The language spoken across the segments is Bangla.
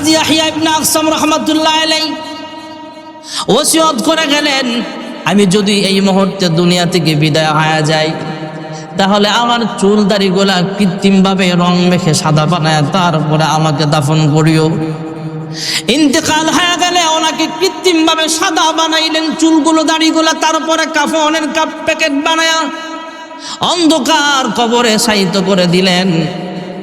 কাজী আহিয়া ইবনে আকসাম রহমাতুল্লাহ আলাই ওসিয়ত করে গেলেন, আমি যদি এই মুহূর্তে দুনিয়া থেকে বিদায় হয়ে যাই, তাহলে আমার চুল দাড়িগুলা কৃত্রিমভাবে রং মেখে সাদা বানায় তারপরে আমাকে দাফন করিও। ইন্তেকাল হয়ে গেলে ওনাকে কৃত্রিমভাবে সাদা বানাইলেন চুলগুলো, দাড়িগুলো, তারপরে কাফনের কাপ প্যাকেট বানায়া অন্ধকার কবরে সাহিত্য করে দিলেন।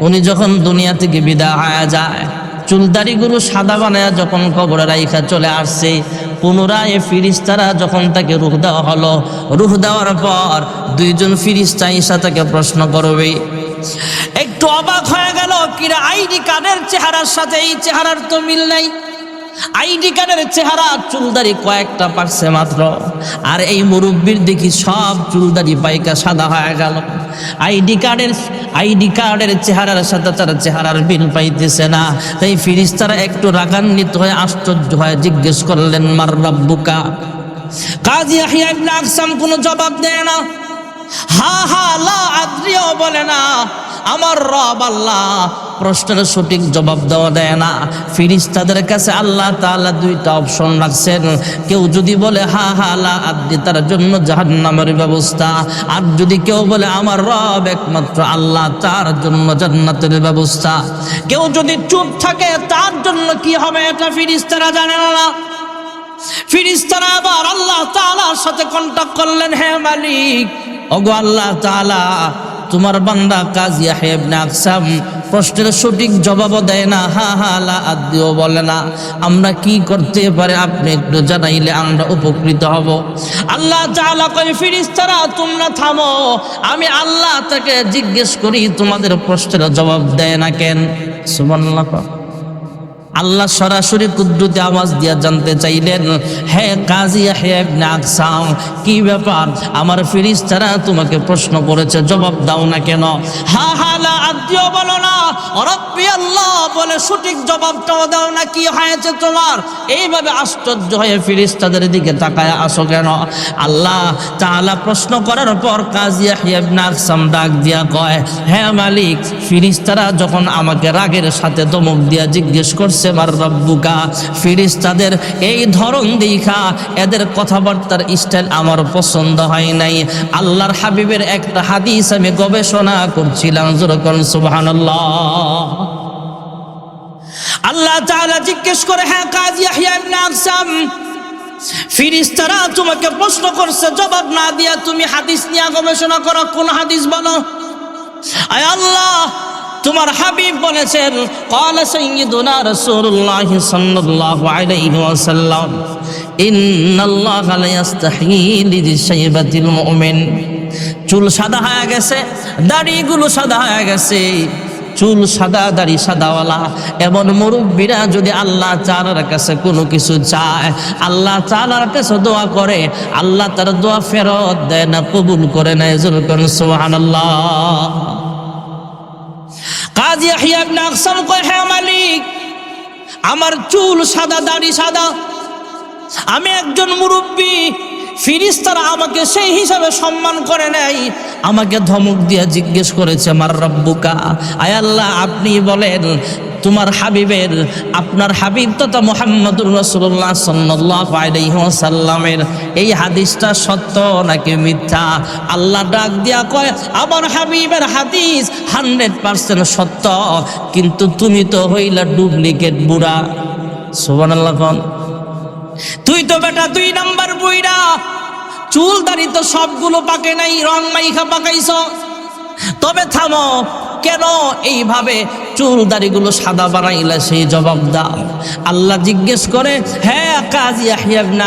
উনি যখন দুনিয়া থেকে বিদায় হয়ে যায় চুলদারিগুলো সাদা বানায় যখন কবরে রাইখা চলে আসছে, পুনরায় ফিরিস্তারা যখন তাকে রুহ দেওয়া হলো, রুহ দেওয়ার পর দুইজন ফিরিস্তা ইসা তাকে প্রশ্ন করবে, একটু অবাক হয়ে গেল কিরা আইডি কার্ডের চেহারার সাথে এই চেহারার তো মিল নাই। আইডি কার্ডের চেহারা চুলদারি কয়েকটা পারছে মাত্র, আর এই মুরব্বীর দেখি সব চুলদারি পাইকা সাদা হয়ে গেল। আইডি কার্ডের আইডি কার্ডের চেহারার সাথে তার চেহারার বিল পাইতেছে না। তাই ফিরিস্তারা একটু রাগান্বিত হয়ে আশ্চর্য হয় জিজ্ঞেস করলেন, মার রব্বুকা? কাজী আহিয়া ইবনে আকসাম কোনো জবাব দেয় না। হা হা, লা আদ্রিও বলে না। আমার রব আল্লাহ প্রশ্নের সঠিক জবাব দেওয়া দেয় না। ফিরিস্তাদের কাছে আল্লাহ তাআলা দুইটা অপশন রাখছেন। কেউ যদি বলে, হা হা, লা আদ্রি তার জন্য জাহান্নামের ব্যবস্থা। আর যদি কেউ বলে, আমার রব একমাত্র আল্লাহ তার জন্য জান্নাতের ব্যবস্থা। কেউ যদি চুপ থাকে, তার জন্য কি হবে এটা ফিরিস্তারা জানেন না। ফিরিস্তারা আবার আল্লাহ তাআলার সাথে কন্টাক্ট করলেন, হে মালিক, ওগো আল্লাহ তাআলা তোমার বান্দা কাজিয়া হেব আকসাম প্রশ্নের সঠিক জবাবও দেয় না, হা হা আদিও বলে না। আমরা কি করতে পারে আপনি একটু জানাইলে আমরা উপকৃত হব। আল্লাহ তাআলা কই ফিরিস্তারা, তোমরা থামো। আমি আল্লাহ তাকে জিজ্ঞেস করি, তোমাদের প্রশ্নের জবাব দেয় না কেন? সুবহানাল্লাহ। আল্লাহ সরাসরি কুদ্রুতে আওয়াজ দিয়া জানতে চাইলেন, হে কাজী হে আকসাম, কি ব্যাপার? আমার ফিরিস্তারা তোমাকে প্রশ্ন করেছে, জবাব দাও না কেন? হা হা, লা আদিও বলো না, রব্বি আল্লাহ, বলে সঠিক জবাবটাও দাও না, কি হয়েছে তোমার? এইভাবে আশ্চর্য হয়ে ফিরিস্তাদের দিকে তাকায় আসো কেন? আল্লাহ তাআলা প্রশ্ন করার পর কাজী ইয়াহইয়া ইবনে আকসাম ডাক দিয়া কয়, হে মালিক, ফিরিস্তারা যখন আমাকে রাগের সাথে দমক দিয়া জিজ্ঞেস করছে ফিরিস্তাদের এই ধরন দেখা, এদের কথাবার্তার স্টাইল আমার পছন্দ হয় নাই। আল্লাহর হাবিবের একটা হাদিস আমি গবেষণা করছিলাম যেরকম সুবহানাল্লাহ। আল্লাহ জিজ্ঞেস করে হ্যাঁ কাজী ইয়াহইয়া ফিরিস্তারা তোমাকে প্রশ্ন করছে, জবাব না দিয়া তুমি হাদিস নিয়ে গবেষণা করো, কোন হাদিস বলো? আয় আল্লাহ তোমার হাবিব বলেছেন قال سيدنا رسول الله صلى الله عليه وسلم ان الله لا يستحيي لشيبة المؤمن চুল সাদা হয়ে গেছে দাড়িগুলো সাদা হয়ে গেছে চুল সাদা দাড়ি সাদাওয়ালা এমন মুরব্বীরা যদি আল্লাহ চালার কাছে কোনো কিছু চায় আল্লাহ চালার কাছে দোয়া করে আল্লাহ তার দোয়া ফেরত দেয় না কবুল করে নেয় যেরকম সোহান কাজী আহিয়া হ্যাঁ মালিক আমার চুল সাদা দাড়ি সাদা। আমি একজন মুরব্বী ফিরিস্তারা আমাকে সেই হিসাবে সম্মান করে নেয়। আমাকে ধমক দিয়ে জিজ্ঞেস করেছে আমার রব্বুকা, আয় আল্লাহ, আপনি বলেন, তোমার হাবিবের, আপনার হাবিব তথা মোহাম্মদুর রসুল্লাহ সাল্লাহ আলাইসাল্লামের এই হাদিসটা সত্য নাকি মিথ্যা? আল্লাহ ডাক দিয়া কয়, আমার হাবিবের হাদিস হান্ড্রেড পার্সেন্ট সত্য, কিন্তু তুমি তো হইলা ডুপ্লিকেট বুড়া। সোবান আল্লাহ তুই তো বেটা দুই নাম্বার বুইরা চুল দাড়ি তো সবগুলো পাকে নাই, রং মাইখা পাকাইছ। তবে থামো, কেন এইভাবে চুল দাড়িগুলো সাদা বানাইলা সেই জবাব দাও। আল্লাহ জিজ্ঞেস করে হ্যাঁ কাজী ইয়াহইয়া ইবনে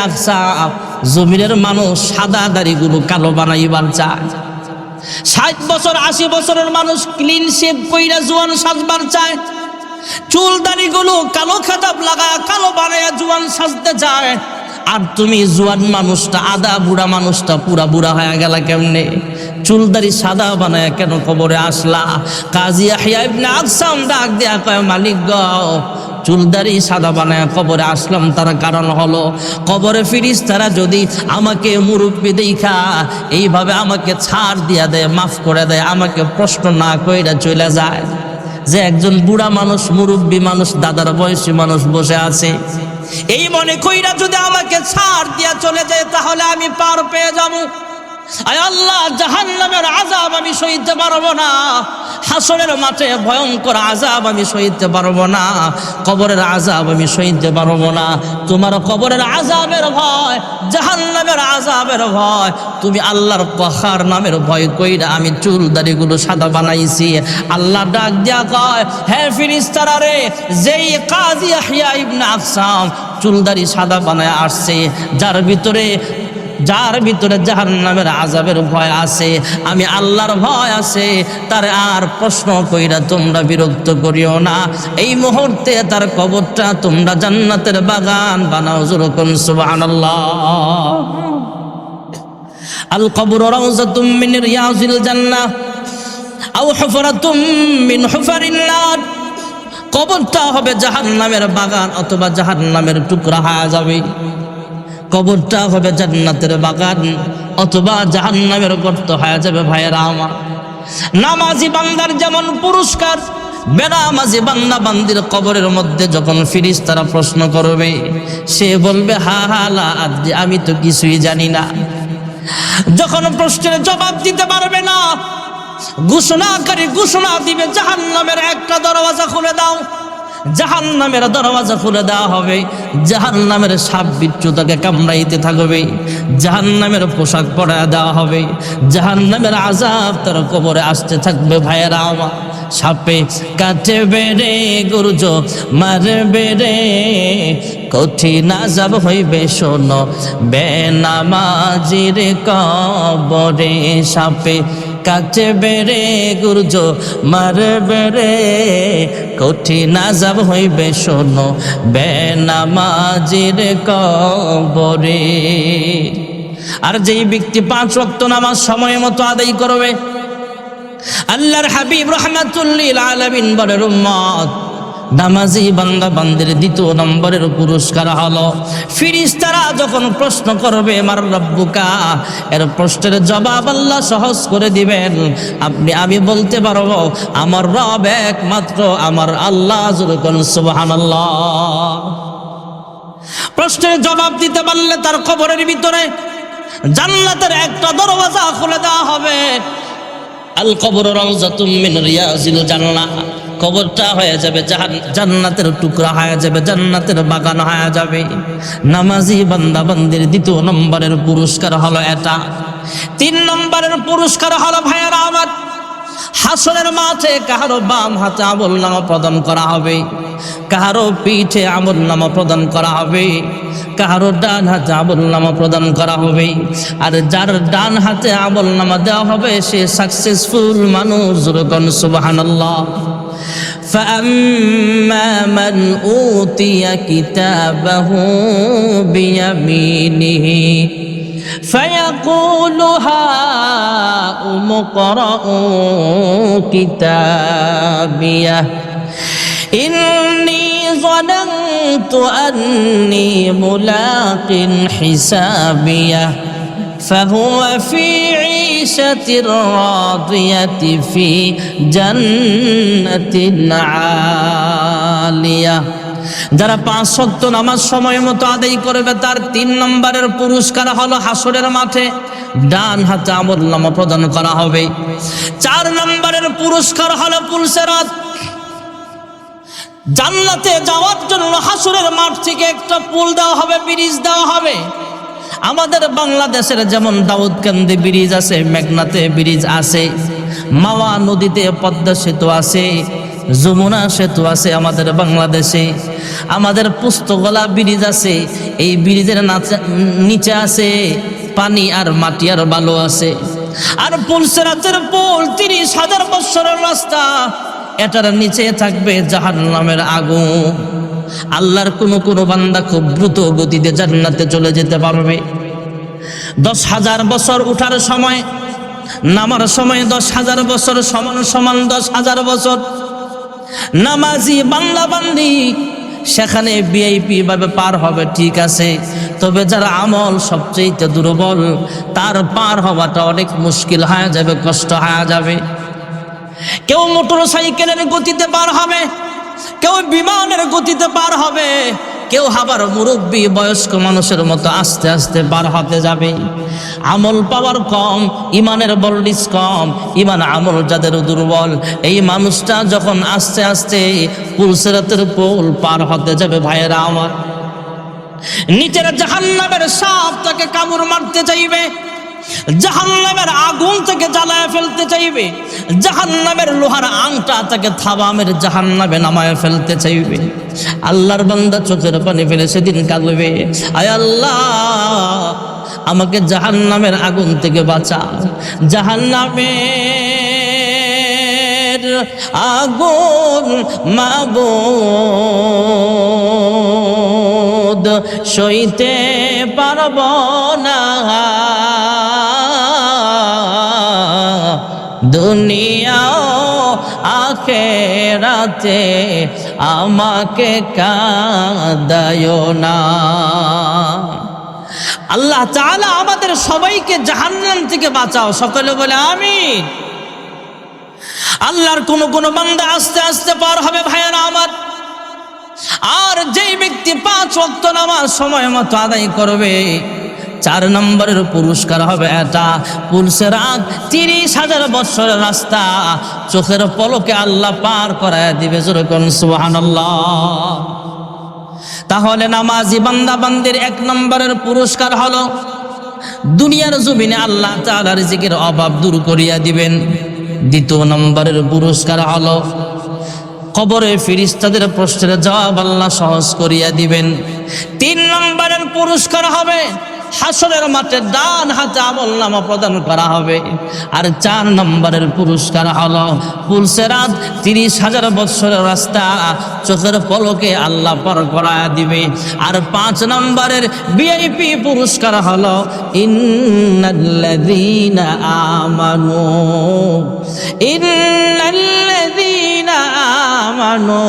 জমিনের মানুষ সাদা দাড়িগুলো কালো বানাইবার চায়। ষাট বছর, আশি বছরের মানুষ ক্লিন শেপ কইরা জোয়ান সাজবার চায়। চুল দাড়িগুলো কালো খাতাব লাগায় কালো বানায় জোয়ান সাজতে চায় আর তুমি জোয়ান মানুষটা, আদা বুড়া মানুষটা, পুরা বুড়া হয়ে গেল কেমনে? চুলদারি সাদা বানায় কেন কবরে আসলা? কাজী আকসাম ডাক দেয়া কয়, মালিক গ চুলদারি সাদা বানায় কবরে আসলাম, তার কারণ হলো কবরে ফিরিস তারা যদি আমাকে মুরব্বী দেখা এইভাবে আমাকে ছাড় দিয়া দেয়, মাফ করে দেয়, আমাকে প্রশ্ন না কইরা চলে যায়। যে একজন বুড়া মানুষ, মুরব্বী মানুষ, দাদার বয়সী মানুষ বসে আছে। এই মনে কইরা যদি আমাকে ছাড় দিয়া চলে যায়, তাহলে আমি পার পেয়ে যাব। আয় আল্লাহ, জাহান্নামের আজাব আমি সইতে পারব না। হাসরের মাঠে ভয়ঙ্কর আজাব আমি সইতে পারব না, কবরের আজাব আমি সইতে পারব না। তোমার কবরের আজাবের ভয়, জাহান্নামের আজাবের ভয়, তুমি আল্লাহর কহার নামের ভয় কইরা আমি চুল দাড়িগুলো সাদা বানাইছি। আল্লাহ ডাক দিয়া কয়, হে ফিরিস্তারা রে, যেই কাজী ইয়াহইয়া ইবনে আকসাম চুলদারি সাদা বানায় আসছে, যার ভিতরে যার ভিতরে জাহান নামের আজাবের ভয় আছে, আমি আল্লাহর ভয় আছে, তার আর প্রশ্ন কইরা তোমরা বিরক্ত করিও না। এই মুহূর্তে তার কবরটা তোমরা জান্নাতের বাগান বানাও যেরকম, সুবহানাল্লাহ। আল কবর রাউজাতুম মিন রিয়াজিল জান্নাহ, আও হুফরাতুম মিন হুফারিন কবরটা হবে জাহান্নামের বাগান অথবা জাহান্নামের টুকরা হয়ে যাবে। কবরটা হবে জান্নাতের বাগান, অথবা জাহান্নামের গর্ত হয়ে যাবে ভাইয়েরা আমার। নামাজি বান্দার যেমন পুরস্কার, বেনামাজি বান্দা বান্দির কবরের মধ্যে যখন ফিরিস তারা প্রশ্ন করবে, সে বলবে, হা হা, লা আমি তো কিছুই জানি না। যখন প্রশ্নের জবাব দিতে পারবে না, ঘোষণাকারী ঘোষণা দিবে, জাহান্নামের একটা দরওয়াজা খুলে দাও। জাহান নামের দরওয়াজা খুলে দেওয়া হবে। জাহান নামের সাপ বিচ্ছু তাকে কামড়াইতে থাকবে। জাহান নামের পোশাক পরা দেওয়া হবে। জাহান নামের আজাব তার কবরে আসতে থাকবে ভাইয়েরা আমার। সাপে কাটে বেড়ে গুরুজ মারে বেড়ে কঠিন আজাব হইবে শোনো, বেনামাজির কবরে সাপে কাটে বেড়ে গুরুজ মার বেড়ে, কঠিন আজাব হইবে শোনো বেনামাজির কবরে। আর যেই ব্যক্তি পাঁচ রক্ত নামাজ সময় মতো আদায় করবে, আল্লাহর হাবিব রহমাতুল্লিল আলমিন বলের উম্মত নামাজি বান্দা বান্দের দ্বিতীয় নম্বরের পুরস্কার হলো। ফিরিস্তারা যখন প্রশ্ন করবে, মার রব্বুকা? এর প্রশ্নের জবাব আল্লাহ সহজ করে দিবেন। আপনি, আমি বলতে পারব, আমার রব একমাত্র, আমার আল্লাহ সুবহানাল্লাহ। প্রশ্নের জবাব দিতে পারলে তার কবরের ভিতরে জান্নাতের একটা দরওয়াজা খুলে দেওয়া হবে। আল কবর রওজাতুম মিন রিয়াজিল জান্নাহ। কবরটা হয়ে যাবে জান্নাতের টুকরা হয়ে যাবে, জান্নাতের বাগান হয়ে যাবে। নামাজি বান্দা বান্দির দ্বিতীয় নম্বরের পুরস্কার হলো এটা। তিন নম্বরের পুরস্কার হলো ভাইয়েরা আমার। হাসনের মাঠে কাহারো বাম হাতে আমল নামা প্রদান করা হবে, কাহারো পিঠে আমল নামা প্রদান করা হবে। কাহারো ডান হাতে আমল নামা প্রদান করা হবে আর যার ডান হাতে আমল নামা দেওয়া হবে সে সাকসেসফুল মানুষ যেরকম সুবহানাল্লাহ فأما من أوتي كتابه بيمينه فيقول هاؤم اقرءوا كتابيه إني ظننت أني ملاق حسابيه فهو في عيشة راضية في جنة عالية যারা পাঁচ শক্ত নামাজ সময় মতো আদায় করবে তার তিন নম্বরের পুরস্কার হলো হাসরের মাঠে ডান হাতে আমল নামা প্রদান করা হবে চার নম্বরের পুরস্কার হলো পুলসেরাত জান্নাতে যাওয়ার জন্য হাসুরের মাঠ থেকে একটা পুল দেওয়া হবে, ব্রিজ দেওয়া হবে। আমাদের বাংলাদেশের যেমন দাউদকান্দি ব্রিজ আছে, মেঘনাতে ব্রিজ আছে, মাওয়া নদীতে পদ্মা সেতু আছে, যমুনা সেতু আছে আমাদের বাংলাদেশে। আমাদের পুস্তকলা ব্রিজ আছে, এই ব্রিজের নাচে- আছে, পানি আর মাটি আর বালু আছে। আর পুলসেরাতের পুল তিরিশ হাজার বছরের রাস্তা। এটার নিচে থাকবে জাহান নামের আগুন। আল্লাহর কোনো কোনো বান্দা খুব দ্রুত গতিতে জান্নাতে চলে যেতে পারবে। দশ হাজার বছর উঠার সময়, নামার সময় দশ হাজার বছর, সমান সমান দশ হাজার বছর। নামাজি বাংলা বান্দি, সেখানে ভিআইপি ভাবে পার হবে, ঠিক আছে। তবে যারা আমল সবচেয়ে দুর্বল, তার পার হওয়াটা অনেক মুশকিল, হয়ে যাবে, কষ্ট হয়ে যাবে। কেউ মোটর সাইকেলের গতিতে পার হবে, কেউ বিমানের গতিতে পার হবে, কেউ আবার মুরব্বী বয়স্ক মানুষের মতো আস্তে আস্তে পার হতে যাবে। আমল পাওয়ার কম, ইমানের বলডিস কম, ইমান আমল যাদের দুর্বল, এই মানুষটা যখন আস্তে আস্তে পুলসেরাতের পোল পার হতে যাবে ভাইয়েরা আমার। নিচের জাহান্নামের সাপ তাকে কামড় মারতে চাইবে জাহান্নামের আগুন থেকে জ্বালায় ফেলতে চাইবে। জাহান্নামের লোহার আংটা তাকে থাবামের জাহান্নামে নামায় ফেলতে চাইবে। আল্লাহর বান্দা চোখের পানি ফেলে সেদিন কাঁদবে। আয় আল্লাহ, আমাকে জাহান্নামের আগুন থেকে বাঁচা। জাহান্নামে আগুন মাবুদ সইতে পারব না। দুনিয়াও আখেরাতে আমাকে কাদায় না। আল্লাহ তাআলা আমাদের সবাইকে জাহান্নাম থেকে বাঁচাও। সকলে বলে আমি আল্লাহর কোন কোন বান্দা আস্তে আস্তে পার হবে ভাইয়েরা আমার। আর যেই ব্যক্তি পাঁচ ওয়াক্ত নামাজ সময় মতো আদায় করবে চার নম্বরের পুরস্কার হবে এটা। পুলসের রাত তিরিশ হাজার বছরের রাস্তা। চোখের পলকে আল্লাহ পার করায় দিবে যেরকম সুহান তাহলে নামাজি বান্দা বান্দির এক নম্বরের পুরস্কার হলো, দুনিয়ার জমিনে আল্লাহ তাআলা রিজিকের অভাব দূর করিয়া দিবেন। দ্বিতীয় নম্বরের পুরস্কার হলো, কবরে ফিরিস্তাদের প্রশ্নের জবাব আল্লাহ সহজ করিয়া দিবেন। তিন নম্বরের পুরস্কার হবে হাসরের মাঠে ডান হাতে আমল নামা প্রদান করা হবে। আর চার নম্বরের পুরস্কার হলো পুলসেরাত তিরিশ হাজার বৎসরের রাস্তা, চোখের পলকে আল্লাহ পর করা দিবে। আর পাঁচ নম্বরের ভিআইপি পুরস্কার হলো, ইন্নাল্লাযীনা আমানু ইন্নাল্লাযীনা আমানু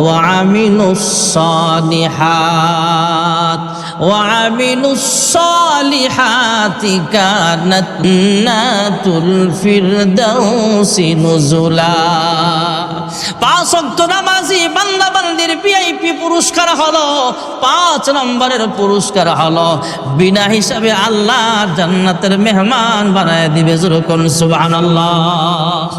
ওয়া আমিলুস وعملوا الصالحات كانت جنات الفردوس نزلا পাঁচ অক্ত নামাজি বান্দা বান্দির ভিআইপি পুরস্কার হলো পাঁচ নম্বরের পুরস্কার হলো বিনা হিসাবে আল্লাহ জান্নাতের মেহমান বানায় দিবে যেরকম সুবহানাল্লাহ